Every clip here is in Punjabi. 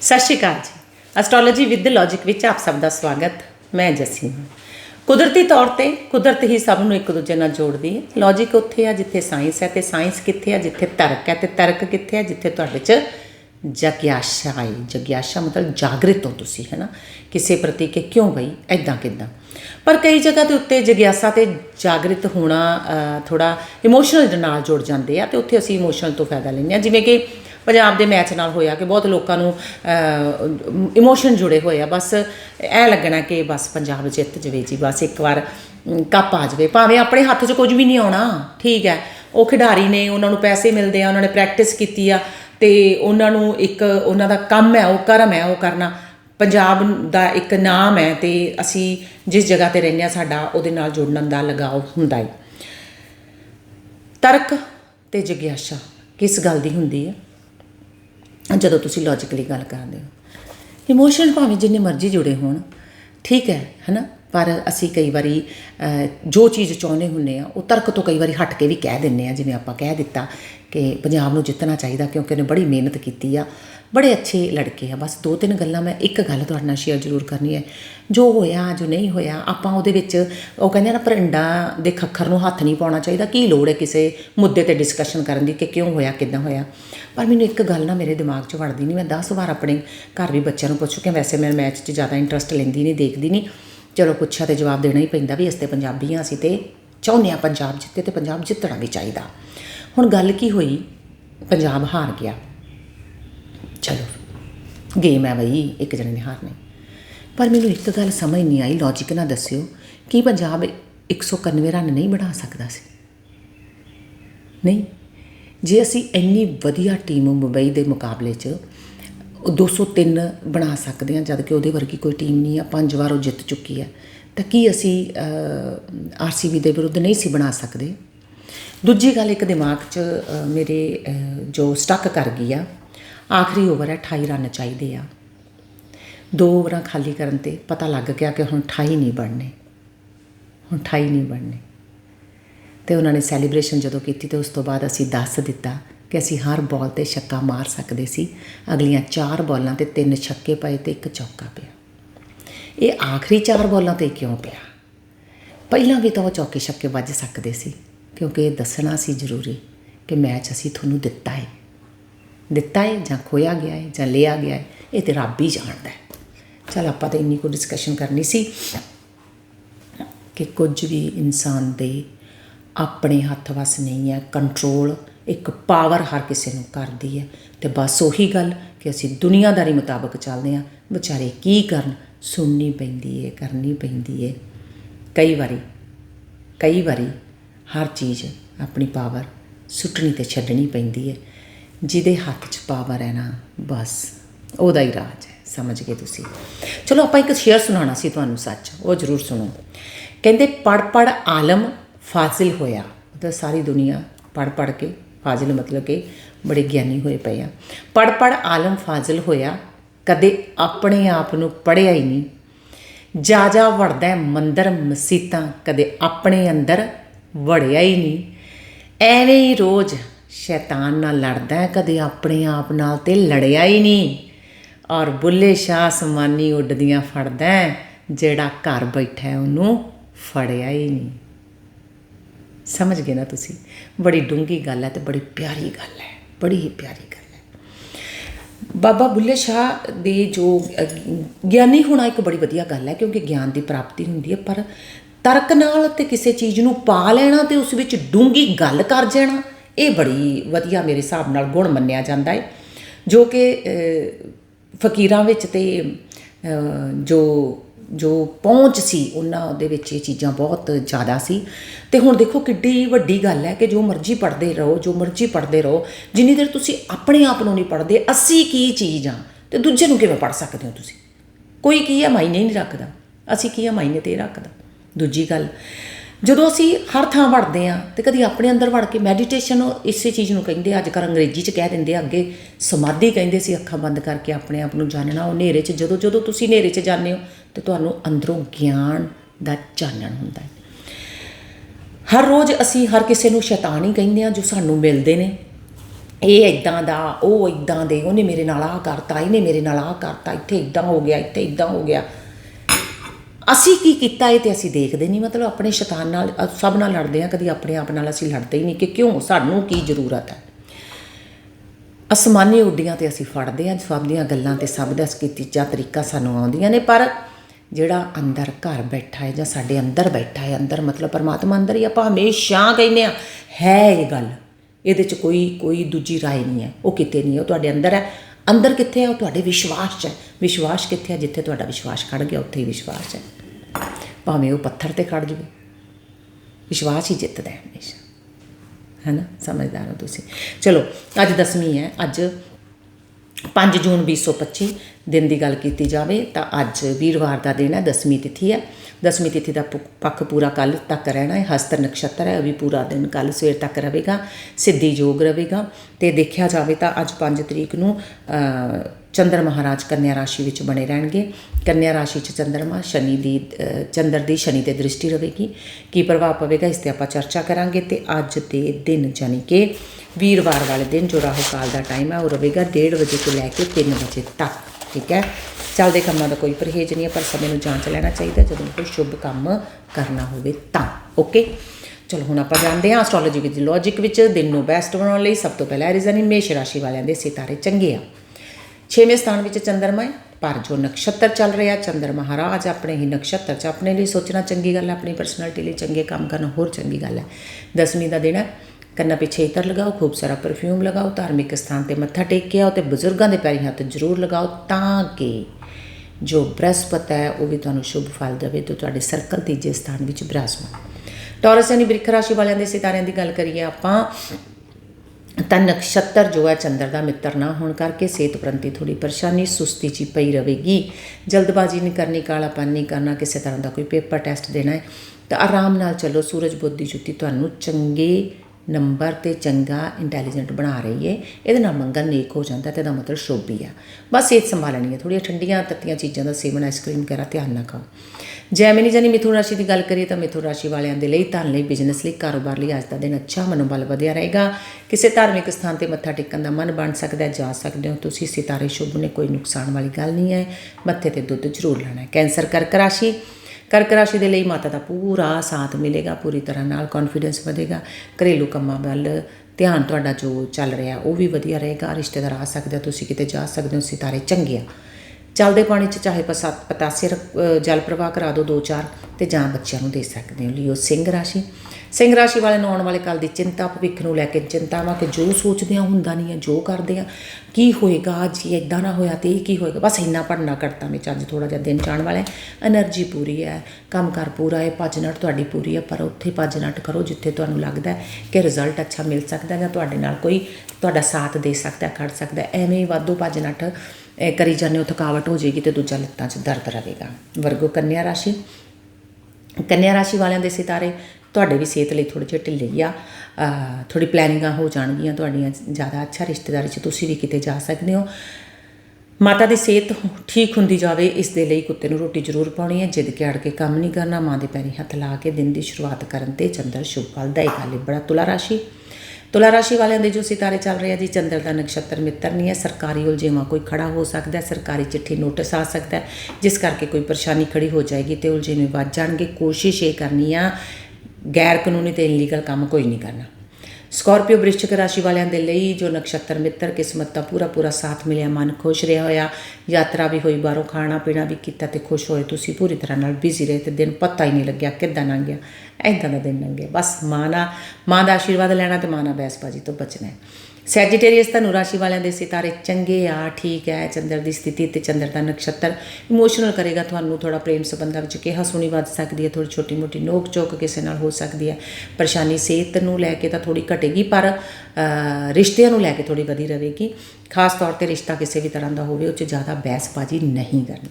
ਸਤਿ ਸ਼੍ਰੀ ਅਕਾਲ ਜੀ। ਐਸਟ੍ਰੋਲੋਜੀ ਵਿਦ ਲੌਜੀਕ ਵਿੱਚ ਆਪ ਸਭ ਦਾ ਸਵਾਗਤ। ਮੈਂ ਜਸੀ ਹਾਂ। ਕੁਦਰਤੀ ਤੌਰ ਤੇ ਕੁਦਰਤ ਹੀ ਸਭ ਨੂੰ ਇੱਕ ਦੂਜੇ ਨਾਲ ਜੋੜਦੀ ਹੈ। ਲੌਜੀਕ ਉੱਥੇ ਆ ਜਿੱਥੇ ਸਾਇੰਸ ਹੈ ਤੇ ਸਾਇੰਸ ਕਿੱਥੇ ਆ ਜਿੱਥੇ ਤਰਕ ਹੈ ਤੇ ਤਰਕ ਕਿੱਥੇ ਆ ਜਿੱਥੇ ਤੁਹਾਡੇ 'ਚ ਜਗਿਆਸ਼ਾ ਆਈ। ਜਗਿਆਸ਼ਾ ਮਤਲਬ ਜਾਗਰਿਤ ਹੋ ਤੁਸੀਂ, ਹੈ ਨਾ? ਕਿਸੇ ਪ੍ਰਤੀ ਕਿ ਕਿਉਂ ਬਈ? ਐਦਾਂ ਕਿਦਾਂ? ਪਰ ਕਈ ਜਗ੍ਹਾ ਦੇ ਉੱਤੇ ਜਗਿਆਸਾ ਤੇ ਜਾਗਰਿਤ ਹੋਣਾ ਥੋੜਾ ਇਮੋਸ਼ਨਲ ਦੇ ਨਾਲ ਜੁੜ ਜਾਂਦੇ ਆ ਤੇ ਉੱਥੇ ਅਸੀਂ ਇਮੋਸ਼ਨਲ ਤੋਂ ਫਾਇਦਾ ਲੈਂਦੇ ਆ ਜਿਵੇਂ ਕਿ ਪੰਜਾਬ ਦੇ ਮੈਚ ਨਾਲ ਹੋਇਆ ਕਿ ਬਹੁਤ ਲੋਕਾਂ ਨੂੰ ਇਮੋਸ਼ਨ ਜੁੜੇ ਹੋਏ ਆ। ਬਸ ਐ ਲੱਗਣਾ ਕਿ ਬਸ ਪੰਜਾਬ ਜਿੱਤ ਜਵੇ ਜੀ। ਬਸ ਇੱਕ ਵਾਰ ਕੱਪ ਆ ਜਵੇ। ਭਾਵੇਂ ਆਪਣੇ ਹੱਥ 'ਚ ਕੁਝ ਵੀ ਨਹੀਂ ਆਉਣਾ, ਠੀਕ ਹੈ। ਉਹ ਖਿਡਾਰੀ ਨੇ ਉਹਨਾਂ ਨੂੰ ਪੈਸੇ ਮਿਲਦੇ ਆ, ਉਹਨਾਂ ਨੇ ਪ੍ਰੈਕਟਿਸ ਕੀਤੀ ਆ ਤੇ ਉਹਨਾਂ ਨੂੰ ਇੱਕ ਉਹਨਾਂ ਦਾ ਕੰਮ ਹੈ, ਉਹ ਕਰਮ ਹੈ ਉਹ ਕਰਨਾ। ਪੰਜਾਬ ਦਾ ਇੱਕ ਨਾਮ ਹੈ ਤੇ ਅਸੀਂ ਜਿਸ ਜਗ੍ਹਾ ਤੇ ਰਹਿੰਦੇ ਆ, ਸਾਡਾ ਉਹਦੇ ਨਾਲ ਜੁੜਨ ਦਾ ਲਗਾਓ ਹੁੰਦਾ ਹੈ। ਤਰਕ ਤੇ ਜਿਗਿਆਸਾ ਕਿਸ ਗੱਲ ਦੀ ਹੁੰਦੀ ਹੈ? ਜਦੋਂ ਤੁਸੀਂ ਲੌਜੀਕਲੀ ਗੱਲ ਕਰਦੇ ਹੋ। ਇਮੋਸ਼ਨ ਭਾਵੇਂ ਜਿੰਨੇ ਮਰਜ਼ੀ ਜੁੜੇ ਹੋਣ, ਠੀਕ ਹੈ, ਹਨਾ? ਪਰ ਅਸੀਂ ਕਈ ਵਾਰੀ ਜੋ ਚੀਜ਼ ਚਾਹੁੰਦੇ ਹੁੰਨੇ ਆ, ਉਹ ਤਰਕ ਤੋਂ ਕਈ ਵਾਰੀ ਹਟ ਕੇ ਵੀ ਕਹਿ ਦਿੰਨੇ ਆ, ਜਿਵੇਂ ਆਪਾਂ ਕਹਿ ਦਿੱਤਾ ਕਿ ਪੰਜਾਬ ਨੂੰ ਜਿੱਤਣਾ ਚਾਹੀਦਾ ਕਿਉਂਕਿ ਉਹਨੇ ਬੜੀ ਮਿਹਨਤ ਕੀਤੀ ਆ, ਬੜੇ ਅੱਛੇ ਲੜਕੇ ਆ। ਬਸ ਦੋ ਤਿੰਨ ਗੱਲਾਂ ਮੈਂ ਇੱਕ ਗੱਲ ਤੁਹਾਡੇ ਨਾਲ ਸ਼ੇਅਰ ਜ਼ਰੂਰ ਕਰਨੀ ਹੈ। ਜੋ ਹੋਇਆ, ਜੋ ਨਹੀਂ ਹੋਇਆ, ਆਪਾਂ ਉਹਦੇ ਵਿੱਚ, ਉਹ ਕਹਿੰਦੇ ਨਾ ਪਰਿੰਡਾ ਦੇ ਖੱਖਰ ਨੂੰ ਹੱਥ ਨਹੀਂ ਪਾਉਣਾ ਚਾਹੀਦਾ। ਕੀ ਲੋੜ ਹੈ ਕਿਸੇ ਮੁੱਦੇ ਤੇ ਡਿਸਕਸ਼ਨ ਕਰਨ ਦੀ ਕਿ ਕਿਉਂ ਹੋਇਆ, ਕਿਦਾਂ ਹੋਇਆ? ਪਰ ਮੈਨੂੰ ਇੱਕ ਗੱਲ ਨਾ ਮੇਰੇ ਦਿਮਾਗ 'ਚ ਵੜਦੀ ਨਹੀਂ। ਮੈਂ 10 ਵਾਰ ਆਪਣੇ ਘਰ ਵੀ ਬੱਚਿਆਂ ਨੂੰ ਪੁੱਛੂ ਕਿ ਵੈਸੇ ਮੈਂ ਮੈਚ 'ਚ ਜ਼ਿਆਦਾ ਇੰਟਰਸਟ ਲੈਂਦੀ ਨਹੀਂ, ਦੇਖਦੀ ਨਹੀਂ। ਚਲੋ ਪੁੱਛਿਆ ਤੇ ਜਵਾਬ ਦੇਣਾ ਹੀ ਪੈਂਦਾ ਵੀ ਅਸੀਂ ਤੇ ਪੰਜਾਬੀ ਹਾਂ ਅਸੀਂ ਤੇ ਚਾਹੁੰਦੇ ਹਾਂ ਪੰਜਾਬ ਜਿੱਤੇ ਤੇ ਪੰਜਾਬ ਜਿੱਤਣਾ ਵੀ ਚਾਹੀਦਾ। ਹੁਣ ਗੱਲ ਕੀ ਹੋਈ? ਪੰਜਾਬ ਹਾਰ ਗਿਆ। ਚਲੋ ਗੇਮ ਹੈ ਬਈ, ਇੱਕ ਜਣੇ ਨੇ ਹਾਰਨੀ। ਪਰ ਮੈਨੂੰ ਇੱਕ ਗੱਲ ਸਮਝ ਨਹੀਂ ਆਈ ਲੌਜੀਕ ਨਾਲ ਦੱਸਿਓ, ਕਿ ਪੰਜਾਬ 191 ਰਨ ਨਹੀਂ ਬਣਾ ਸਕਦਾ ਸੀ? ਨਹੀਂ। ਜੇ ਅਸੀਂ ਇੰਨੀ ਵਧੀਆ ਟੀਮ ਮੁੰਬਈ ਦੇ ਮੁਕਾਬਲੇ 'ਚ 203 ਬਣਾ ਸਕਦੇ ਹਾਂ, ਜਦ ਕਿ ਉਹਦੇ ਵਰਗੀ ਕੋਈ ਟੀਮ ਨਹੀਂ ਆ, ਪੰਜ ਵਾਰ ਉਹ ਜਿੱਤ ਚੁੱਕੀ ਹੈ ਤਾਂ ਕੀ ਅਸੀਂ ਆਰਸੀਬੀ ਦੇ ਵਿਰੁੱਧ ਨਹੀਂ ਸੀ ਬਣਾ ਸਕਦੇ? ਦੂਜੀ ਗੱਲ, ਇੱਕ ਦਿਮਾਗ 'ਚ ਮੇਰੇ ਜੋ ਸਟਕ ਕਰ ਗਈ ਆ, ਆਖਰੀ ਓਵਰ ਹੈ 28 ਰਨ ਚਾਹੀਦੇ ਆ। ਦੋ ਓਵਰਾਂ ਖਾਲੀ ਕਰਨ ਤੇ ਪਤਾ ਲੱਗ ਗਿਆ ਕਿ ਹੁਣ 28 ਨਹੀਂ ਬਣਨੇ। ਹੁਣ 28 ਨਹੀਂ ਬਣਨੇ। ਤੇ ਉਹਨਾਂ ਨੇ ਸੈਲੀਬ੍ਰੇਸ਼ਨ ਜਦੋਂ ਕੀਤੀ ਤੇ ਉਸ ਤੋਂ ਬਾਅਦ ਅਸੀਂ ਦੱਸ ਦਿੱਤਾ ਕਿ ਅਸੀਂ ਹਰ ਬਾਲ ਤੇ ਛੱਕਾ ਮਾਰ ਸਕਦੇ ਸੀ। ਅਗਲੀਆਂ ਚਾਰ ਬਾਲਾਂ ਤੇ ਤਿੰਨ ਛੱਕੇ ਪਏ ਤੇ ਇੱਕ ਚੌਕਾ ਪਿਆ। ਇਹ ਆਖਰੀ ਚਾਰ ਬਾਲਾਂ ਤੇ ਕਿਉਂ ਪਿਆ? ਪਹਿਲਾਂ ਵੀ ਤਾਂ ਉਹ ਚੌਕੇ ਛੱਕੇ ਵੱਜ ਸਕਦੇ ਸੀ, ਕਿਉਂਕਿ ਇਹ ਦੱਸਣਾ ਸੀ ਜ਼ਰੂਰੀ ਕਿ ਮੈਚ ਅਸੀਂ ਤੁਹਾਨੂੰ ਦਿੱਤਾ ਹੈ ਦਿੱਤਾ ਹੈ ਜਾਂ ਖੋਇਆ ਗਿਆ ਹੈ ਜਾਂ ਲਿਆ ਗਿਆ ਹੈ ਇਹ ਤੇ ਰੱਬ ਹੀ ਜਾਣਦਾ ਹੈ ਚਲ ਆਪਾਂ ਤਾਂ ਇੰਨੀ ਕੋ ਡਿਸਕਸ਼ਨ ਕਰਨੀ ਸੀ ਕਿ ਕੁਝ ਵੀ ਇਨਸਾਨ ਦੇ ਆਪਣੇ ਹੱਥ ਵਸ ਨਹੀਂ ਹੈ ਕੰਟਰੋਲ ਇੱਕ ਪਾਵਰ ਹਰ ਕਿਸੇ ਨੂੰ ਕਰਦੀ ਹੈ। ਤੇ ਬਸ ਉਹੀ ਗੱਲ ਕਿ ਅਸੀਂ ਦੁਨੀਆਦਾਰੀ ਮੁਤਾਬਕ ਚੱਲਦੇ ਹਾਂ। ਵਿਚਾਰੇ ਕੀ ਕਰਨ? ਸੁਣਨੀ ਪੈਂਦੀ ਹੈ ਕਰਨੀ ਪੈਂਦੀ ਹੈ ਕਈ ਵਾਰੀ ਕਈ ਵਾਰੀ ਹਰ ਚੀਜ਼ ਆਪਣੀ ਪਾਵਰ ਸੁੱਟਣੀ ਤੇ ਛੱਡਣੀ ਪੈਂਦੀ ਹੈ ਜਿਹਦੇ ਹੱਥ 'ਚ ਪਾਵਰ ਹੈ ਨਾ, ਬਸ ਉਹਦਾ ਹੀ ਰਾਜ ਹੈ। ਸਮਝ ਗਏ ਤੁਸੀਂ? ਚਲੋ ਆਪਾਂ ਇੱਕ ਸ਼ੇਅਰ ਸੁਣਾਉਣਾ ਸੀ ਤੁਹਾਨੂੰ ਸੱਚ। ਉਹ ਜ਼ਰੂਰ ਸੁਣੋ। ਕਹਿੰਦੇ ਪੜ ਪੜ ਆਲਮ ਫਾਜ਼ਿਲ ਹੋਇਆ। ਮਤਲਬ ਸਾਰੀ ਦੁਨੀਆ ਪੜ ਪੜ ਕੇ ਫਾਜ਼ਿਲ ਮਤਲਬ ਕਿ ਬੜੇ ਗਿਆਨੀ ਹੋਏ ਪਏ ਆ। ਪੜ ਪੜ ਆਲਮ ਫਾਜ਼ਿਲ ਹੋਇਆ, ਕਦੇ ਆਪਣੇ ਆਪ ਨੂੰ ਪੜਿਆ ਹੀ ਨਹੀਂ। ਜਾ ਜਾ ਵੜਦਾ ਮੰਦਰ ਮਸੀਤਾਂ, ਕਦੇ ਆਪਣੇ ਅੰਦਰ ਵੜਿਆ ਹੀ ਨਹੀਂ। ਐਵੇਂ ਹੀ ਰੋਜ਼ ਸ਼ੈਤਾਨ ਨਾਲ ਲੜਦਾ ਕਦੇ ਆਪਣੇ ਆਪ ਨਾਲ ਤੇ ਲੜਿਆ ਹੀ ਨਹੀਂ। ਔਰ ਬੁੱਲੇ ਸ਼ਾਹ ਸਮਾਨੀ ਉੱਡਦੀਆਂ ਫੜਦਾ ਜਿਹੜਾ ਘਰ ਬੈਠਾ ਉਹਨੂੰ ਫੜਿਆ ਹੀ ਨਹੀਂ। ਸਮਝ ਗਏ ਨਾ ਤੁਸੀਂ। ਬੜੀ ਡੂੰਗੀ ਗੱਲ ਹੈ ਤੇ ਬੜੀ ਪਿਆਰੀ ਗੱਲ ਹੈ। ਬੜੀ ਹੀ ਪਿਆਰੀ ਗੱਲ ਹੈ। ਬਾਬਾ ਬੁੱਲੇ ਸ਼ਾਹ ਦੇ ਜੋ ਗਿਆਨੀ ਹੋਣਾ ਇੱਕ ਬੜੀ ਵਧੀਆ ਗੱਲ ਹੈ ਕਿਉਂਕਿ ਗਿਆਨ ਦੀ ਪ੍ਰਾਪਤੀ ਹੁੰਦੀ ਹੈ, ਪਰ ਤਰਕ ਨਾਲ ਤੇ ਕਿਸੇ ਚੀਜ਼ ਨੂੰ ਪਾ ਲੈਣਾ ਤੇ ਉਸ ਵਿੱਚ ਡੂੰਗੀ ਗੱਲ ਕਰ ਜਾਣਾ, ਇਹ ਬੜੀ ਵਧੀਆ ਮੇਰੇ ਹਿਸਾਬ ਨਾਲ ਗੁਣ ਮੰਨਿਆ ਜਾਂਦਾ ਹੈ। ਜੋ ਕਿ ਫਕੀਰਾਂ ਵਿੱਚ ਤੇ ਜੋ ਜੋ ਪਹੁੰਚ ਸੀ, ਉਹਨਾਂ ਦੇ ਵਿੱਚ ਇਹ ਚੀਜ਼ਾਂ ਬਹੁਤ ਜ਼ਿਆਦਾ ਸੀ। ਤੇ ਹੁਣ ਦੇਖੋ ਕਿੱਡੀ ਵੱਡੀ ਗੱਲ ਹੈ ਕਿ ਜੋ ਮਰਜ਼ੀ ਪੜ੍ਹਦੇ ਰਹੋ, ਜੋ ਮਰਜ਼ੀ ਪੜ੍ਹਦੇ ਰਹੋ, ਜਿੰਨੀ ਦੇਰ ਤੁਸੀਂ ਆਪਣੇ ਆਪ ਨੂੰ ਨਹੀਂ ਪੜ੍ਹਦੇ, ਅਸੀਂ ਕੀ ਚੀਜ਼ ਆ ਤੇ ਦੂਜੇ ਨੂੰ ਕਿਵੇਂ ਪੜ੍ਹ ਸਕਦੇ ਹੋ ਤੁਸੀਂ? ਕੋਈ ਕੀ ਹੈ ਮਾਇਨੇ ਨਹੀਂ ਰੱਖਦਾ। ਅਸੀਂ ਕੀ ਹੈ ਮਾਇਨੇ ਤੇ ਰੱਖਦਾ? ਦੂਜੀ ਗੱਲ ਜਦੋਂ ਅਸੀਂ ਹਰ ਥਾਂ ਵੜਦੇ ਆ ਤੇ ਕਦੀ ਆਪਣੇ ਅੰਦਰ ਵੜ ਕੇ ਮੈਡੀਟੇਸ਼ਨ ਇਸੇ ਚੀਜ਼ ਨੂੰ ਕਹਿੰਦੇ ਅੱਜ ਕੱਲ੍ਹ ਅੰਗਰੇਜ਼ੀ ਚ ਕਹਿ ਦਿੰਦੇ ਆ, ਅੱਗੇ ਸਮਾਧੀ ਕਹਿੰਦੇ ਸੀ ਅੱਖਾਂ ਬੰਦ ਕਰਕੇ ਆਪਣੇ ਆਪ ਨੂੰ ਜਾਣਨਾ, ਉਹ ਹਨੇਰੇ ਚ ਜਦੋਂ ਜਦੋਂ ਤੁਸੀਂ ਹਨੇਰੇ ਚ ਜਾਂਦੇ ਹੋ ਤੇ ਤੁਹਾਨੂੰ ਅੰਦਰੋਂ ਗਿਆਨ ਦਾ ਚਾਨਣ ਹੁੰਦਾ ਹੈ। ਹਰ ਰੋਜ਼ ਅਸੀਂ ਹਰ ਕਿਸੇ ਨੂੰ ਸ਼ੈਤਾਨ ਹੀ ਕਹਿੰਦੇ ਆ ਜੋ ਸਾਨੂੰ ਮਿਲਦੇ ਨੇ। ਇਹ ਇਦਾਂ ਦਾ, ਉਹ ਇਦਾਂ ਦੇ, ਉਹਨੇ ਮੇਰੇ ਨਾਲ ਆਹ ਕਰਤਾ, ਇਹਨੇ ਮੇਰੇ ਨਾਲ ਆਹ ਕਰਤਾ, ਇੱਥੇ ਇਦਾਂ ਹੋ ਗਿਆ, ਇੱਥੇ ਇਦਾਂ ਹੋ ਗਿਆ। ਅਸੀਂ ਕੀ ਕੀਤਾ ਇਹ ਤੇ ਅਸੀਂ ਦੇਖਦੇ ਨਹੀਂ, ਮਤਲਬ ਆਪਣੇ ਸ਼ੈਤਾਨ ਨਾਲ ਸਭ ਨਾਲ ਲੜਦੇ ਆ ਕਦੀ ਆਪਣੇ ਆਪ ਨਾਲ ਅਸੀਂ ਲੜਦੇ ਹੀ ਨਹੀਂ ਕਿ ਕਿਉਂ, ਸਾਨੂੰ ਕੀ ਜ਼ਰੂਰਤ ਹੈ। ਅਸਮਾਨੀ ਉੱਡੀਆਂ ਤੇ ਅਸੀਂ ਫੜਦੇ ਆ ਸਭ ਦੀਆਂ ਗੱਲਾਂ ਤੇ ਸਭ ਦਾ ਸਕੀਤੀਜਾ ਤਰੀਕਾ ਸਾਨੂੰ ਆਉਂਦੀਆਂ ਨੇ, ਪਰ ਜਿਹੜਾ ਅੰਦਰ ਘਰ ਬੈਠਾ ਹੈ ਜਾਂ ਸਾਡੇ ਅੰਦਰ ਬੈਠਾ ਹੈ, ਅੰਦਰ ਮਤਲਬ ਪਰਮਾਤਮਾ ਅੰਦਰ ਹੀ ਆਪਾਂ ਹਮੇਸ਼ਾ ਕਹਿੰਦੇ ਆ ਹੈ ਇਹ ਗੱਲ, ਇਹਦੇ 'ਚ ਕੋਈ ਕੋਈ ਦੂਜੀ ਰਾਏ ਨਹੀਂ ਹੈ, ਉਹ ਕਿਤੇ ਨਹੀਂ ਹੈ, ਉਹ ਤੁਹਾਡੇ ਅੰਦਰ ਹੈ। ਅੰਦਰ ਕਿੱਥੇ ਹੈ? ਉਹ ਤੁਹਾਡੇ ਵਿਸ਼ਵਾਸ 'ਚ ਹੈ। ਵਿਸ਼ਵਾਸ ਕਿੱਥੇ ਹੈ? ਜਿੱਥੇ ਤੁਹਾਡਾ ਵਿਸ਼ਵਾਸ ਖੜ ਗਿਆ, ਉੱਥੇ ਹੀ ਵਿਸ਼ਵਾਸ ਹੈ। ਭਾਵੇਂ ਉਹ ਪੱਥਰ ਤੇ ਖੜ ਜਾਵੇ। ਵਿਸ਼ਵਾਸ ਹੀ ਜਿੱਤਦਾ ਹੈ ਹਮੇਸ਼ਾ। ਹੈ ਨਾ ਸਮਝਦਾਰ ਹੋ ਤੁਸੀਂ। ਚਲੋ, ਅੱਜ ਦਸਵੀਂ ਹੈ। ਅੱਜ 5 ਜੂਨ 2025 ਦਿਨ ਦੀ ਗੱਲ ਕੀਤੀ ਜਾਵੇ ਤਾਂ ਅੱਜ ਵੀਰਵਾਰ ਦਾ ਦਿਨ ਹੈ, ਦਸਵੀਂ ਤਿਥੀ ਹੈ। ਦਸਵੀਂ ਤਿਥੀ ਦਾ ਪੁ- ਪੱਖ ਪੂਰਾ ਕੱਲ ਤੱਕ ਰਹਿਣਾ ਹੈ। ਹਸਤ ਨਕਸ਼ਤਰ ਹੈ ਉਹ ਵੀ ਪੂਰਾ ਦਿਨ ਕੱਲ ਸਵੇਰ ਤੱਕ ਰਹੇਗਾ, ਸਿੱਧੀ ਯੋਗ ਰਹੇਗਾ। ਤੇ ਦੇਖਿਆ ਜਾਵੇ ਤਾਂ ਅੱਜ 5 ਤਰੀਕ ਨੂੰ ਚੰਦਰ ਮਹਾਰਾਜ ਕੰਨਿਆ ਰਾਸ਼ੀ ਵਿੱਚ ਬਣੇ ਰਹਿਣਗੇ। ਕੰਨਿਆ ਰਾਸ਼ੀ 'ਚ ਚੰਦਰਮਾ ਸ਼ਨੀ ਦੀ ਚੰਦਰ ਦੀ ਸ਼ਨੀ ਤੇ ਦ੍ਰਿਸ਼ਟੀ ਰਹੇਗੀ। ਕੀ ਪ੍ਰਭਾਵ ਪਵੇਗਾ, ਇਸ ਤੇ ਆਪਾਂ ਚਰਚਾ ਕਰਾਂਗੇ। ਤੇ ਅੱਜ ਦੇ ਦਿਨ ਜਾਨੀ ਕਿ ਵੀਰਵਾਰ ਵਾਲੇ ਦਿਨ ਜੋ ਰਾਹੂ ਕਾਲ ਦਾ ਟਾਈਮ ਹੈ, ਉਹ ਰਹੇਗਾ 1:30 ਵਜੇ ਤੋਂ ਲੈ ਕੇ 3 ਵਜੇ ਤੱਕ। ਠੀਕ ਹੈ? ਚੱਲਦੇ ਕੰਮਾਂ ਦਾ ਕੋਈ ਪਰਹੇਜ਼ ਨਹੀਂ ਹੈ, ਪਰ ਸਮੇਂ ਨੂੰ ਜਾਂਚ ਲੈਣਾ ਚਾਹੀਦਾ ਜਦੋਂ ਕੋਈ ਸ਼ੁਭ ਕੰਮ ਕਰਨਾ ਹੋਵੇ ਤਾਂ ਓਕੇ ਚਲੋ, ਹੁਣ ਆਪਾਂ ਜਾਣਦੇ ਹਾਂ ਐਸਟ੍ਰੋਲੋਜੀ ਵਿੱਚ ਲੌਜੀਕ ਵਿੱਚ ਦਿਨ ਨੂੰ ਬੈਸਟ ਬਣਾਉਣ ਲਈ ਸਭ ਤੋਂ ਪਹਿਲਾਂ ਰੀਜ਼ਨ ਮੇਸ਼ ਰਾਸ਼ੀ ਵਾਲਿਆਂ ਦੇ ਸਿਤਾਰੇ ਚੰਗੇ ਆ। ਛੇਵੇਂ ਸਥਾਨ ਵਿੱਚ ਚੰਦਰਮਾ ਹੈ, ਪਰ ਜੋ ਨਕਸ਼ਤਰ ਚੱਲ ਰਿਹਾ ਚੰਦਰ ਮਹਾਰਾਜ ਆਪਣੇ ਹੀ ਨਕਸ਼ਤਰ 'ਚ ਆਪਣੇ ਲਈ ਸੋਚਣਾ ਚੰਗੀ ਗੱਲ ਹੈ, ਆਪਣੀ ਪਰਸਨੈਲਿਟੀ ਲਈ ਚੰਗੇ ਕੰਮ ਕਰਨਾ ਹੋਰ ਚੰਗੀ ਗੱਲ ਹੈ। ਦਸਵੀਂ ਦਾ ਦਿਨ ਹੈ ਕੰਨਾਂ ਪਿੱਛੇ ਇਤਰ ਲਗਾਓ, ਖੂਬ ਸਾਰਾ ਪਰਫਿਊਮ ਲਗਾਓ, ਧਾਰਮਿਕ ਸਥਾਨ ਤੇ ਮੱਥਾ ਟੇਕ ਕੇ ਆਓ ਤੇ ਬਜ਼ੁਰਗਾਂ ਦੇ ਪੈਰੀ ਹੱਥ ਜ਼ਰੂਰ ਲਗਾਓ ਤਾਂ ਕਿ ਜੋ ਬ੍ਰਹਸਪਤ ਹੈ, ਉਹ ਵੀ ਤੁਹਾਨੂੰ ਸ਼ੁਭ ਫਲ ਦੇਵੇ ਤੇ ਤੁਹਾਡੇ ਸਰਕਲ ਤੀਜੇ ਸਥਾਨ ਵਿੱਚ ਬਿਰਾਜਮਾਨ ਟੌਰਸ ਯਾਨੀ ਬ੍ਰਿਖ ਰਾਸ਼ੀ ਵਾਲਿਆਂ ਦੇ ਸਿਤਾਰਿਆਂ ਦੀ ਗੱਲ ਕਰੀਏ ਆਪਾਂ, ਤਾਂ ਨਕਸ਼ਤਰ ਜੋ ਹੈ ਚੰਦਰ ਦਾ ਮਿੱਤਰ ਨਾ ਹੋਣ ਕਰਕੇ ਸਿਹਤ ਪ੍ਰੰਤੀ ਥੋੜੀ ਪਰੇਸ਼ਾਨੀ, ਸੁਸਤੀ ਜੀ ਪਈ ਰਹੇਗੀ। ਜਲਦਬਾਜ਼ੀ ਨਹੀਂ ਕਰਨੀ, ਕਾਲਾਪਨ ਨਹੀਂ ਕਰਨਾ, ਕਿਸੇ ਤਰ੍ਹਾਂ ਦਾ ਕੋਈ ਪੇਪਰ ਟੈਸਟ ਦੇਣਾ ਹੈ, ਤਾਂ ਆਰਾਮ ਨਾਲ ਚੱਲੋ, ਸੂਰਜ, ਬੁੱਧ ਦੀ ਜੁੱਤੀ ਤੁਹਾਨੂੰ ਚੰਗੇ ਨੰਬਰ ਤੇ ਚੰਗਾ ਇੰਟੈਲੀਜੈਂਟ ਬਣਾ ਰਹੀ ਹੈ ਇਹਦੇ ਨਾਲ ਮੰਗਲ ਨੇਕ ਹੋ ਜਾਂਦਾ ਤੇ ਇਹਦਾ ਮਤਲਬ ਸ਼ੁਭ ਹੀ ਆ। ਬਸ ਸਿਹਤ ਸੰਭਾਲਣੀ ਹੈ ਥੋੜੀਆਂ ਠੰਡੀਆਂ ਤੱਤੀਆਂ ਚੀਜ਼ਾਂ ਦਾ ਸੇਵਨ ਆਈਸਕ੍ਰੀਮ ਵਗੈਰਾ ਧਿਆਨ ਨਾ ਖਾਓ। ਜੈਮਿਨੀ ਜਾਨੀ ਮਿਥੁਨ ਰਾਸ਼ੀ ਦੀ ਗੱਲ ਕਰੀਏ ਤਾਂ ਮਿਥੁਨ ਰਾਸ਼ੀ ਵਾਲਿਆਂ ਦੇ ਲਈ ਧਨ ਲਈ ਬਿਜ਼ਨਸ ਲਈ ਕਾਰੋਬਾਰ ਲਈ ਅੱਜ ਦਾ ਦਿਨ ਅੱਛਾ, ਮਨੋਬਲ ਵਧਿਆ ਰਹੇਗਾ। ਕਿਸੇ ਧਾਰਮਿਕ ਸਥਾਨ ਤੇ ਮੱਥਾ ਟੇਕਣ ਦਾ ਮਨ ਬਣ ਸਕਦਾ ਹੈ, ਜਾ ਸਕਦੇ ਹੋ ਤੁਸੀਂ। ਸਿਤਾਰੇ ਸ਼ੁਭ ਨੇ, ਕੋਈ ਨੁਕਸਾਨ ਵਾਲੀ ਗੱਲ ਨਹੀਂ ਹੈ। ਮੱਥੇ ਤੇ ਦੁੱਧ ਜ਼ਰੂਰ ਲੈਣਾ ਹੈ। ਕੈਂਸਰ ਕਰਕ ਰਾਸ਼ੀ ਕਰਕ ਰਾਸ਼ੀ ਦੇ ਲਈ ਮਾਤਾ ਦਾ ਪੂਰਾ ਸਾਥ ਮਿਲੇਗਾ ਪੂਰੀ ਤਰ੍ਹਾਂ ਨਾਲ ਕੌਨਫੀਡੈਂਸ ਵਧੇਗਾ। ਘਰੇਲੂ ਕੰਮਾਂ ਵੱਲ ਧਿਆਨ ਤੁਹਾਡਾ ਜੋ ਚੱਲ ਰਿਹਾ ਉਹ ਵੀ ਵਧੀਆ ਰਹੇਗਾ। ਰਿਸ਼ਤੇਦਾਰ ਆ ਸਕਦੇ ਆ, ਤੁਸੀਂ ਕਿਤੇ ਜਾ ਸਕਦੇ ਹੋ ਸਿਤਾਰੇ ਚੰਗੇ ਆ। ਚਲਦੇ ਪਾਣੀ 'ਚ ਚਾਹੇ ਪਤਾਸੇ ਜਲ ਪ੍ਰਵਾਹ ਕਰਾ ਦਿਓ 2-4 ਤੇ ਜਾਂ ਬੱਚਿਆਂ ਨੂੰ ਦੇ ਸਕਦੇ ਹੋ ਲਿਓ ਸਿੰਘ ਰਾਸ਼ੀ। ਸਿੰਘ ਰਾਸ਼ੀ ਵਾਲੇ ਨੂੰ ਆਉਣ ਵਾਲੇ ਕੱਲ ਦੀ ਚਿੰਤਾ, ਭਵਿੱਖ ਨੂੰ ਲੈ ਕੇ ਚਿੰਤਾਵਾਂ ਕਿ ਜੋ ਸੋਚਦੇ ਆ, ਹੁੰਦਾ ਨਹੀਂ ਆ, ਜੋ ਕਰਦੇ ਆ, ਕੀ ਹੋਏਗਾ ਜੀ ਇਦਾਂ ਨਾ ਹੋਇਆ ਤੇ ਇਹ ਕੀ ਹੋਏਗਾ? ਬਸ ਇੰਨਾ ਪੜਨਾ ਕਰਤਾ ਮੈਂ ਅੱਜ ਥੋੜਾ ਜਿਹਾ ਦਿਨ ਚਾਣ ਵਾਲਾ ਹੈ। એનર્ਜੀ ਪੂਰੀ ਹੈ ਕੰਮ ਕੰਮਕਾਰ ਪੂਰਾ ਹੈ ਭਜਨਟ ਤੁਹਾਡੀ ਪੂਰੀ ਹੈ, ਪਰ ਉੱਥੇ ਭਜਨਟ ਕਰੋ ਜਿੱਥੇ ਤੁਹਾਨੂੰ ਲੱਗਦਾ ਹੈ ਕਿ ਰਿਜ਼ਲਟ ਅੱਛਾ ਮਿਲ ਸਕਦਾ ਜਾਂ ਤੁਹਾਡੇ ਨਾਲ ਕੋਈ ਤੁਹਾਡਾ ਸਾਥ ਦੇ ਸਕਦਾ, ਖੜ ਸਕਦਾ ਐਵੇਂ ਹੀ ਵਾਧੂ ਭਜਨਟ ਕਰੀ ਜਾਂਦੇ ਹੋ, ਥਕਾਵਟ ਹੋ ਜਾਏਗੀ ਤੇ ਦੂਜਾ ਲੱਤਾਂ 'ਚ ਦਰਦ ਰਹੇਗਾ। ਵਰਗੋ ਕੰਨਿਆ ਰਾਸ਼ੀ। ਕੰਨਿਆ ਰਾਸ਼ੀ ਵਾਲਿਆਂ ਦੇ ਸਿਤਾਰੇ ਤੁਹਾਡੇ ਵੀ ਸਿਹਤ ਲਈ ਥੋੜੇ ਜਿਹੇ ਢਿੱਲੇ ਆ ਅਹ ਥੋੜੀ ਪਲੈਨਿੰਗਾਂ ਹੋ ਜਾਣਗੀਆਂ, ਤੁਹਾਡੀਆਂ ਜ਼ਿਆਦਾ ਅੱਛਾ ਰਿਸ਼ਤੇਦਾਰੀ 'ਚ ਤੁਸੀਂ ਵੀ ਕਿਤੇ ਜਾ ਸਕਦੇ ਹੋ। ਮਾਤਾ ਦੀ ਸਿਹਤ ਠੀਕ ਹੁੰਦੀ ਜਾਵੇ, ਇਸ ਦੇ ਲਈ ਕੁੱਤੇ ਨੂੰ ਰੋਟੀ ਜ਼ਰੂਰ ਪਾਉਣੀ ਹੈ। ਜਿੱਦ ਕੇ ਅੜ ਕੇ ਕੰਮ ਨਹੀਂ ਕਰਨਾ, ਮਾਂ ਦੇ ਪੈਰੀ ਹੱਥ ਲਾ ਕੇ ਦਿਨ ਦੀ ਸ਼ੁਰੂਆਤ ਕਰਨ ਤੇ ਚੰਦਰ ਸ਼ੁਭ ਫਲ ਦੇਗਾ ਬੜਾ ਤੁਲਾ ਰਾਸ਼ੀ। ਤੁਲਾ ਰਾਸ਼ੀ ਵਾਲਿਆਂ ਦੇ ਜੋ ਸਿਤਾਰੇ ਚੱਲ ਰਹੇ ਆ ਜੀ ਚੰਦਰ ਦਾ ਨਕਸ਼ਤਰ ਮਿੱਤਰ ਨਹੀਂ ਹੈ, ਸਰਕਾਰੀ ਉਲਝੇਵਾਂ ਕੋਈ ਖੜਾ ਹੋ ਸਕਦਾ ਸਰਕਾਰੀ ਚਿੱਠੀ ਨੋਟਿਸ ਆ ਸਕਦਾ ਜਿਸ ਕਰਕੇ ਕੋਈ ਪਰੇਸ਼ਾਨੀ ਖੜੀ ਹੋ ਜਾਏਗੀ ਤੇ ਉਲਝੇਵੇਂ ਵੱਧ ਜਾਣਗੇ। ਕੋਸ਼ਿਸ਼ ਇਹ ਕਰਨੀ ਆ ਗੈਰ ਕਾਨੂੰਨੀ ਤੇ ਇਲੀਗਲ ਕੰਮ ਕੋਈ ਨਹੀਂ ਕਰਨਾ। ਸਕਾਰਪੀਓ ਬ੍ਰਿਸ਼ਚਿਕ ਰਾਸ਼ੀ ਵਾਲਿਆਂ ਦੇ ਲਈ ਜੋ ਨਕਸ਼ਤਰ ਮਿੱਤਰ ਕਿਸਮਤ ਦਾ ਪੂਰਾ ਪੂਰਾ ਸਾਥ ਮਿਲਿਆ ਮਨ ਖੁਸ਼ ਰਿਹਾ ਹੋਇਆ ਯਾਤਰਾ ਵੀ ਹੋਈ ਬਾਹਰੋਂ ਖਾਣਾ ਪੀਣਾ ਵੀ ਕੀਤਾ ਤੇ ਖੁਸ਼ ਹੋਏ ਤੁਸੀਂ ਪੂਰੀ ਤਰ੍ਹਾਂ ਨਾਲ ਬਿਜ਼ੀ ਰਹੇ ਤੇ ਦਿਨ ਪਤਾ ਹੀ ਨਹੀਂ ਲੱਗਿਆ ਕਿੱਦਾਂ ਲੰਘ ਗਿਆ ਐਦਾਂ ਦਾ ਦਿਨ ਲੰਘਿਆ ਬਸ ਮਾਂ ਦਾ ਮਾਂ ਦਾ ਆਸ਼ੀਰਵਾਦ ਲੈਣਾ ਤੇ ਮਾਂ ਨਾਲ ਬਹਿਸਬਾਜ਼ੀ ਤੋਂ ਬਚਣਾ ਸੈਜੀਟੇਰੀਅਸ ਤੁਹਾਨੂੰ ਰਾਸ਼ੀ ਵਾਲਿਆਂ ਦੇ ਸਿਤਾਰੇ ਚੰਗੇ ਆ, ਠੀਕ ਹੈ, ਚੰਦਰ ਦੀ ਸਥਿਤੀ ਤੇ ਚੰਦਰ ਦਾ ਨਕਸ਼ਤਰ ਇਮੋਸ਼ਨਲ ਕਰੇਗਾ, ਤੁਹਾਨੂੰ ਥੋੜਾ ਪ੍ਰੇਮ ਸੰਬੰਧਾਂ ਵਿੱਚ ਕਿਹਾ ਸੁਣੀ ਵੱਧ ਸਕਦੀ ਹੈ ਥੋੜੀ ਛੋਟੀ ਮੋਟੀ ਨੋਕ ਚੋਕ ਕਿਸੇ ਨਾਲ ਹੋ ਸਕਦੀ ਹੈ। ਪਰੇਸ਼ਾਨੀ ਸਿਹਤ ਨੂੰ ਲੈ ਕੇ ਤਾਂ ਥੋੜੀ ਘਟੇਗੀ, ਪਰ ਰਿਸ਼ਤਿਆਂ ਨੂੰ ਲੈ ਕੇ ਥੋੜੀ ਵਧੀ ਰਹੇਗੀ। ਖਾਸ ਤੌਰ ਤੇ ਰਿਸ਼ਤਾ ਕਿਸੇ ਵੀ ਤਰ੍ਹਾਂ ਦਾ ਹੋਵੇ, ਉਹ 'ਚ ਜ਼ਿਆਦਾ ਬਹਿਸਬਾਜ਼ੀ ਨਹੀਂ ਕਰਨੀ।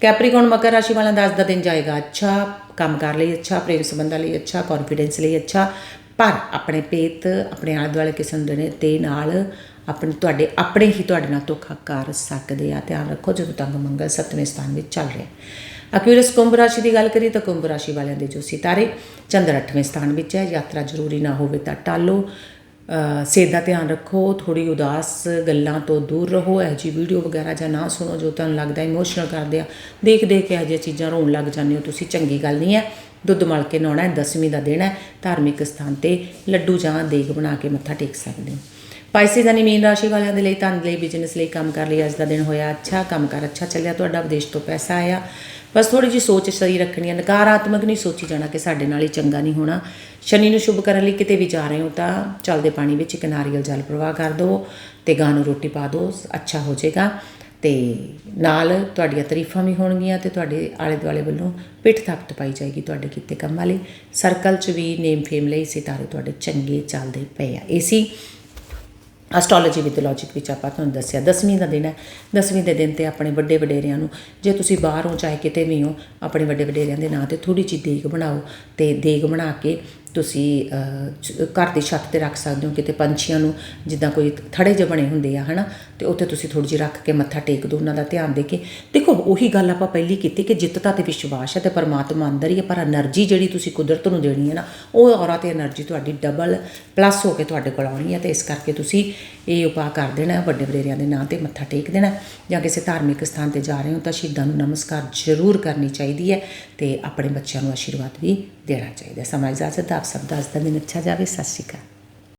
ਕੈਪਰੀਕੌਨ ਮਕਰ ਰਾਸ਼ੀ ਵਾਲਿਆਂ ਦਾ ਅੱਜ ਦਾ ਦਿਨ ਜਾਏਗਾ, ਅੱਛਾ ਕੰਮਕਾਰ ਲਈ, ਅੱਛਾ ਪ੍ਰੇਮ ਸੰਬੰਧਾਂ ਲਈ, ਅੱਛਾ ਕੌਨਫੀਡੈਂਸ ਲਈ, ਅੱਛਾ ਪਰ ਆਪਣੇ ਪੇਤ, ਆਪਣੇ ਆਲੇ ਦੁਆਲੇ ਕਿਸੇ ਨੂੰ ਦੇਣੇ ਤੇ ਨਾਲ ਆਪਣੇ ਤੁਹਾਡੇ, ਆਪਣੇ ਹੀ ਤੁਹਾਡੇ ਨਾਲ ਧੋਖਾ ਕਰ ਸਕਦੇ ਆ। ਧਿਆਨ ਰੱਖੋ ਜਦੋਂ ਤੰਗ ਮੰਗਲ ਸੱਤਵੇਂ ਸਥਾਨ ਵਿੱਚ ਚੱਲ ਰਿਹਾ ਅਕਿਊਰਸ ਕੁੰਭ ਰਾਸ਼ੀ ਦੀ ਗੱਲ ਕਰੀ ਤਾਂ ਕੁੰਭ ਰਾਸ਼ੀ ਵਾਲਿਆਂ ਦੇ ਜੋ ਸਿਤਾਰੇ ਚੰਦਰ 8ਵੇਂ ਸਥਾਨ ਵਿੱਚ ਹੈ। ਯਾਤਰਾ ਜ਼ਰੂਰੀ ਨਾ ਹੋਵੇ ਤਾਂ ਟਾਲੋ। ਸਿਹਤ ਦਾ ਧਿਆਨ ਰੱਖੋ ਥੋੜੀ ਉਦਾਸ ਗੱਲਾਂ ਤੋਂ ਦੂਰ ਰਹੋ। ਇਹ ਜੀ ਵੀਡੀਓ ਵਗੈਰਾ ਜਾਂ ਨਾ ਸੁਣੋ ਜੋ ਤੁਹਾਨੂੰ ਲੱਗਦਾ ਇਮੋਸ਼ਨਲ ਕਰਦੇ ਆ। ਦੇਖ ਦੇਖ ਕੇ ਇਹ ਜਿਹੀਆਂ ਚੀਜ਼ਾਂ ਰੋਣ ਲੱਗ ਜਾਂਦੇ ਹੋ। ਤੁਸੀਂ ਚੰਗੀ ਗੱਲ ਨਹੀਂ ਹੈ। ਦੁੱਧ ਮਲ ਕੇ ਨਹਾਉਣਾ ਹੈ, ਦਸਵੀਂ ਦਾ ਦਿਨ ਹੈ, ਧਾਰਮਿਕ ਸਥਾਨ ਤੇ ਲੱਡੂ ਜਾਂ ਦੇਗ ਬਣਾ ਕੇ ਮੱਥਾ ਟੇਕ ਸਕਦੇ ਹੋ। ਪਾਈਸਿਸ ਯਾਨੀ ਮੀਨ ਰਾਸ਼ੀ ਵਾਲਿਆਂ ਦੇ ਲਈ, ਧਨ ਲਈ ਬਿਜ਼ਨਸ ਲਈ ਕੰਮ ਕਰ ਲਈ, ਅੱਜ ਦਾ ਦਿਨ ਹੋਇਆ ਅੱਛਾ, ਕੰਮ ਕਰ ਅੱਛਾ ਚੱਲਿਆ, ਤੁਹਾਡਾ ਵਿਦੇਸ਼ ਤੋਂ ਪੈਸਾ ਆਇਆ। ਬਸ ਥੋੜੀ ਜੀ ਸੋਚ ਸਹੀ ਰੱਖਣੀ ਹੈ, ਨਕਾਰਾਤਮਕ ਨਹੀਂ ਸੋਚੀ ਜਾਣਾ ਕਿ ਸਾਡੇ ਨਾਲ ਹੀ ਚੰਗਾ ਨਹੀਂ ਹੋਣਾ। ਸ਼ਨੀ ਨੂੰ ਸ਼ੁਭ ਕਰਨ ਲਈ ਕਿਤੇ ਵੀ ਜਾ ਰਹੇ ਹੋ ਤਾਂ ਚੱਲਦੇ ਪਾਣੀ ਵਿੱਚ ਇੱਕ ਨਾਰੀਅਲ ਜਲ ਪ੍ਰਵਾਹ ਕਰ ਦਿਓ ਤੇ ਗਾਂ ਨੂੰ ਰੋਟੀ ਪਾ ਦਿਓ, ਅੱਛਾ ਹੋ ਜਾਏਗਾ। ਤੇ ਨਾਲ ਤੁਹਾਡੀਆਂ ਤਾਰੀਫਾਂ ਵੀ ਹੋਣਗੀਆਂ ਤੇ ਤੁਹਾਡੇ ਆਲੇ ਦੁਆਲੇ ਵੱਲੋਂ ਪਿੱਠ ਥਪਟ ਪਾਈ ਜਾਏਗੀ ਤੁਹਾਡੇ ਕੀਤੇ ਕੰਮਾਂ ਲਈ। ਸਰਕਲ 'ਚ ਵੀ ਨੇਮ ਫੇਮ ਲਈ ਸਿਤਾਰੇ ਤੁਹਾਡੇ ਚੰਗੇ ਚੱਲਦੇ ਪਏ ਆ। ਏਸੀ ਐਸਟ੍ਰੋਲੋਜੀ ਵਿਦ ਲੌਜੀਕ ਵਿੱਚ ਆਪਾਂ ਤੁਹਾਨੂੰ ਦੱਸਿਆ। ਦਸਵੀਂ ਦਾ ਦਿਨ ਹੈ। ਦਸਵੀਂ ਦੇ ਦਿਨ ਤੇ ਆਪਣੇ ਵੱਡੇ ਵਡੇਰਿਆਂ ਨੂੰ ਜੇ ਤੁਸੀਂ ਬਾਹਰ ਹੋ ਚਾਹੇ ਕਿਤੇ ਵੀ ਹੋ, ਆਪਣੇ ਵੱਡੇ ਵਡੇਰਿਆਂ ਦੇ ਨਾਂ ਤੇ ਥੋੜੀ ਜਿਹੀ ਦੇਗ ਬਣਾਓ ਤੇ ਦੇਗ ਬਣਾ ਕੇ ਤੁਸੀਂ ਘਰ ਦੀ ਛੱਤ ਤੇ ਰੱਖ ਸਕਦੇ ਹੋ, ਕਿਤੇ ਪੰਛੀਆਂ ਨੂੰ, ਜਿੱਦਾਂ ਕੋਈ ਥੜੇ ਜਿਹੇ ਬਣੇ ਹੁੰਦੇ ਆ, ਹਨਾ? ਤੇ ਉੱਥੇ ਤੁਸੀਂ ਥੋੜੀ ਜਿਹੀ ਰੱਖ ਕੇ ਮੱਥਾ ਟੇਕ ਦਿਓ ਉਹਨਾਂ ਦਾ ਧਿਆਨ ਦੇ ਕੇ। ਦੇਖੋ, ਉਹੀ ਗੱਲ ਆਪਾਂ ਪਹਿਲੀ ਕੀਤੀ ਕਿ ਜਿੱਤਤਾ ਤੇ ਵਿਸ਼ਵਾਸ ਹੈ ਤੇ ਪਰਮਾਤਮਾ ਅੰਦਰ ਹੀ ਹੈ, ਪਰ એનર્ਜੀ ਜਿਹੜੀ ਤੁਸੀਂ ਕੁਦਰਤ ਨੂੰ ਦੇਣੀ ਹੈ ਨਾ, ਉਹ ਔਰਾਂ ਤੇ એનર્ਜੀ ਤੁਹਾਡੀ ਡਬਲ ਪਲੱਸ ਹੋ ਕੇ ਤੁਹਾਡੇ ਕੋਲ ਆਉਣੀ ਹੈ ਤੇ ਇਸ ਕਰਕੇ ਤੁਸੀਂ ਇਹ ਉਪਾਅ ਕਰ ਦੇਣਾ ਵੱਡੇ ਵਡੇਰਿਆਂ ਦੇ ਨਾਂ ਤੇ ਮੱਥਾ ਟੇਕ ਦੇਣਾ ਜਾਂ ਕਿਸੇ ਧਾਰਮਿਕ ਸਥਾਨ ਤੇ ਜਾ ਰਹੇ ਹੋ ਤਾਂ ਸ਼ਹੀਦਾਂ ਨੂੰ ਨਮਸਕਾਰ ਜ਼ਰੂਰ ਕਰਨੀ ਚਾਹੀਦੀ ਹੈ ਤੇ ਆਪਣੇ ਬੱਚਿਆਂ ਨੂੰ ਆਸ਼ੀਰਵਾਦ ਵੀ ਦੇਣਾ ਚਾਹੀਦਾ ਸਮਾਂ ਇਜਾਜ਼ਤ ਆਪ ਸਭ ਦਾ ਅੱਜ ਦਾ ਦਿਨ ਅੱਛਾ ਜਾਵੇ। ਸਤਿ ਸ਼੍ਰੀ ਅਕਾਲ।